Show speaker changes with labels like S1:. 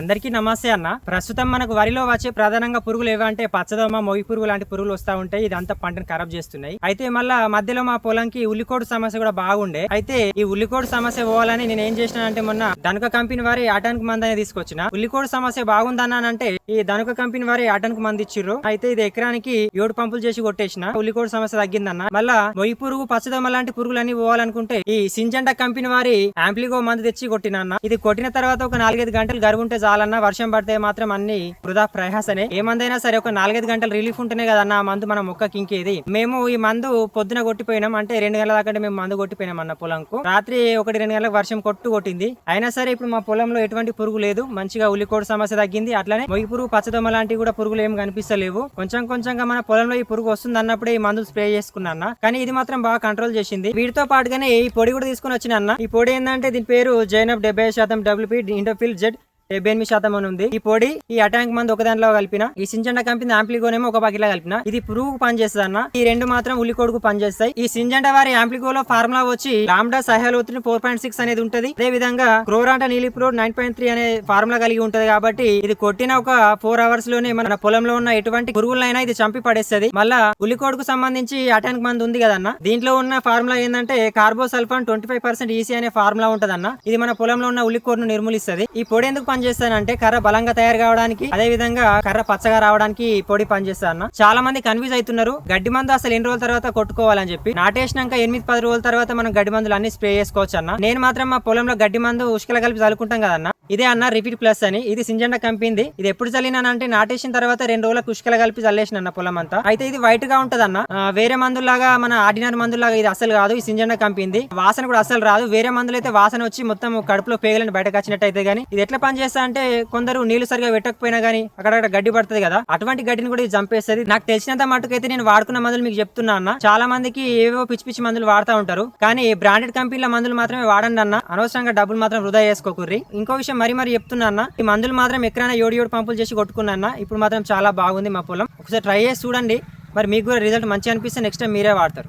S1: అందరికీ నమస్తే అన్న. ప్రస్తుతం మనకు వరిలో వచ్చే ప్రధానంగా పురుగులు ఏవంటే పచ్చదోమ మొగి పురుగు లాంటి పురుగులు వస్తూ ఉంటాయి ఇదంతా పంటను ఖరాబ్ చేస్తున్నాయి. అయితే మళ్ళా మధ్యలో మా పొలంకి ఉల్లికోడు సమస్య కూడా బాగుండే. అయితే ఈ ఉల్లికోడు సమస్య పోవాలని నేను ఏం చేసినానంటే మొన్న ధనుక కంపెనీ వారి ఆటానికి మంది అనేది తీసుకొచ్చిన. ఉల్లికోడు సమస్య బాగుందన్నానంటే ఈ ధనుక కంపెనీ వారి ఆటానికి మంది ఇచ్చిర్రు. అయితే ఇది ఎకరానికి ఏడు పంపులు చేసి కొట్టేసిన. ఉల్లికోడు సమస్య తగ్గిందన్న. మళ్ళా మొగి పురుగు పచ్చదోమ లాంటి పురుగులన్నీ పోవాలనుకుంటే ఈ సింజంట కంపెనీ వారి ఆంప్లిగో మందు తెచ్చి కొట్టినన్న. ఇది కొట్టిన తర్వాత ఒక నాలుగైదు గంటలు గరువుంటే చాలన్నా వర్షం పడితే మాత్రం అన్ని వృధా ప్రయాసనే. ఏ మందైనా సరే ఒక నాలుగైదు గంటలు రిలీఫ్ ఉంటేనే కదా అన్న మందు మన మొక్కకి ఇంకేది మేము ఈ మందు పొద్దున కొట్టిపోయినాం అంటే రెండు గంటల దాకా మేము మందు కొట్టిపోయినాం అన్న పొలంకు. రాత్రి ఒకటి రెండు గంటలకు వర్షం కొట్టు కొట్టింది. అయినా సరే ఇప్పుడు మా పొలంలో ఎటువంటి పురుగు లేదు. మంచిగా ఉల్లికోడు సమస్య తగ్గింది. అట్లనే మొగి పురుగు పచ్చదోమ లాంటివి కూడా పురుగులు ఏం కనిపిస్తలేవు. కొంచెం కొంచెంగా మన పొలంలో ఈ పురుగు వస్తుంది అన్నప్పుడే ఈ మందు స్ప్రే చేసుకున్నా కానీ ఇది మాత్రం బాగా కంట్రోల్ చేసింది. వీటితో పాటుగానే ఈ పొడి కూడా తీసుకుని వచ్చిన అన్న. ఈ పొడి ఏంటంటే దీని పేరు జైనబ్ డెబ్బై శాతం డబ్ల్యూపీ ఇండోఫిల్ జెడ్ డెబ్బై ఎనిమిది శాతం అని ఉంది. ఈ పొడి ఈ అటాంక్ మంది ఒక దాంట్లో కలిపిన ఈ సింజంట కంపెనీ యాంప్లిగోనేమో ఒక బకెట్లో కలిపిన ఇది పురుగు పనిచేస్తుంది అన్న ఈ రెండు మాత్రం ఉల్లి కొడుకు పనిచేస్తాయి. ఈ సింజెండా వారి యాంప్లిగోలో ఫార్ములా వచ్చి లాండా సహాయలోతుని ఫోర్ పాయింట్ సిక్స్ అనేది ఉంటది. అదే విధంగా క్రోరాంట నీలిప్రో నైన్ పాయింట్ త్రీ అనే ఫార్ములా కలిగి ఉంటుంది కాబట్టి ఇది కొట్టిన ఒక ఫోర్ అవర్స్లోనే మన పొలంలో ఉన్న ఎటువంటి పురుగులైనా ఇది చంపి పడేస్తుంది. మళ్ళా ఉల్లికోడుకు సంబంధించి అటాంక్ మంది ఉంది కదన్న. దీంట్లో ఉన్న ఫార్ములా ఏంటంటే carbosulfan twenty five percent EC అనే ఫార్ములా ఉంటదన్న. ఇది మన పొలంలో ఉన్న ఉల్లికోడును నిర్మూలిస్తుంది. ఈ పొడి ఎందుకు పనిచేస్తానంటే కర్ర బలంగా తయారు కావడానికి అదే విధంగా కర్ర పచ్చగా రావడానికి పొడి పనిచేస్తా అన్న. చాలా మంది కన్ఫ్యూజ్ అవుతున్నారు గడ్డి మందు అసలు ఎన్ని రోజుల తర్వాత కొట్టుకోవాలని చెప్పి. నాటేసినాక ఎనిమిది పది రోజుల తర్వాత మనం గడ్డి మందులు అన్ని స్ప్రే చేసుకోవచ్చు అన్న. నేను మాత్రం మా పొలంలో గడ్డి మందు ఉష్కల కలిపి చల్లుకుంటాం కదన్న ఇదే అన్న రిపీట్ ప్లస్ అని. ఇది సింజండ కంపింది. ఇది ఎప్పుడు చల్లినానంటే నాటేసిన తర్వాత రెండు రోజుల కుష్కల కలిపి చల్లేసిన అన్న పొలం అంతా. అయితే ఇది వైట్గా ఉంటది అన్న. వేరే మందులాగా మన ఆర్డినరీ మందులాగా ఇది అసలు కాదు ఈ సింజండ కంపింది. వాసన కూడా అసలు రాదు. వేరే మందులు అయితే వాసన వచ్చి మొత్తం కడుపులో పేగలని బయటకు వచ్చినట్టు అయితే గానీ. ఇది ఎట్లా పని చేస్తా అంటే కొందరు నీళ్ళు సరిగా పెట్టకపోయినా గానీ అక్కడక్కడ గడ్డి పడుతుంది కదా. అటువంటి గడ్డిని కూడా ఇది చంపేస్తుంది. నాకు తెలిసినంత మటుకైతే నేను వాడుకున్న మందులు మీకు చెప్తున్నా అన్న. చాలా మందికి ఏవో పిచ్చి పిచ్చి మందులు వాడుతూ ఉంటారు. కానీ బ్రాండెడ్ కంపెనీల మందులు మాత్రమే వాడండి అన్న. అనవసరంగా డబ్బులు మాత్రం వృధా చేసుకోకుర్రి. ఇంకో విషయం మరి మరి చెప్తున్నా అన్న. ఈ మందులు మాత్రం ఎక్కడైనా ఏడు ఏడు పంపులు చేసి కొట్టుకున్నా ఇప్పుడు మాత్రం చాలా బాగుంది మా పొలం. ఒకసారి ట్రై చేసి చూడండి. మరి మీకు కూడా రిజల్ట్ మంచిగా అనిపిస్తే నెక్స్ట్ టైం మీరే వాడతారు.